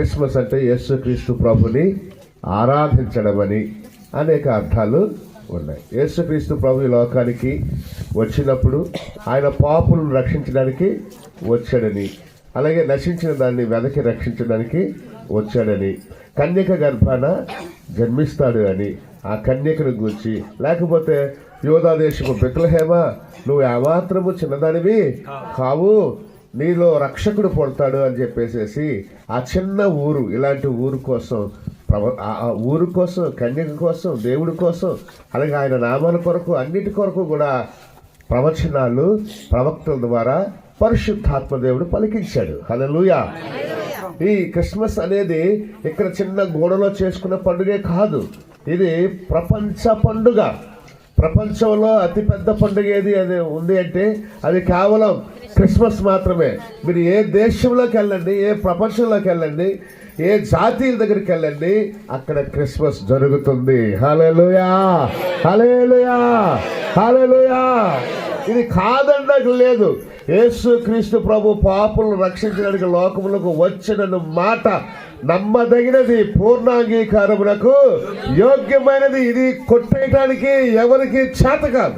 Christmas అంటే యేసుక్రీస్తు ప్రభుని ఆరాధించడమని అనేక అర్థాలు ఉన్నాయి. యేసుక్రీస్తు ప్రభు ఈ లోకానికి వచ్చినప్పుడు ఆయన పాపులను రక్షించడానికి వచ్చాడని అలాగే నశించిన దాన్ని వెదకి రక్షించడానికి వచ్చాడని కన్యక గర్భాన జన్మిస్తాడు అని ఆ కన్యకను గురించి లేకపోతే యోధాదేశపు బెత్లహేమ నువ్వు ఏమాత్రము చిన్నదానివి కావు నీలో రక్షకుడు పుడతాడు అని చెప్పేసేసి ఆ చిన్న ఊరు ఇలాంటి ఊరు కోసం ప్రవ- ఆ ఊరు కోసం కన్యక కోసం దేవుడి కోసం అలాగే ఆయన నామాల కొరకు అన్నిటి కొరకు కూడా ప్రవచనాలు ప్రవక్తల ద్వారా పరిశుద్ధాత్మ దేవుడు పలికించాడు. హల్లెలూయా. ఈ క్రిస్మస్ అనేది ఇక్కడ చిన్న గోడలో చేసుకున్న పండుగే కాదు. ఇది ప్రపంచ పండుగ. ప్రపంచంలో అతిపెద్ద పండుగ ఏది? అది ఉంది అంటే అది కేవలం క్రిస్మస్ మాత్రమే. మీరు ఏ దేశంలోకి వెళ్ళండి ఏ ప్రపంచంలోకి వెళ్ళండి ఏ జాతీయుల దగ్గరికి వెళ్ళండి అక్కడ క్రిస్మస్ జరుగుతుంది. హల్లెలూయా! హల్లెలూయా! హల్లెలూయా! ఇది కాదన్నట్టు లేదు. యేసు క్రీస్తు ప్రభు పాపులను రక్షించడానికి లోకములకు వచ్చినను మాట నమ్మదగినది పూర్ణాంగీకారమునకు యోగ్యమైనది ఇది కొట్టేయటానికి ఎవరికి చేత కాదు.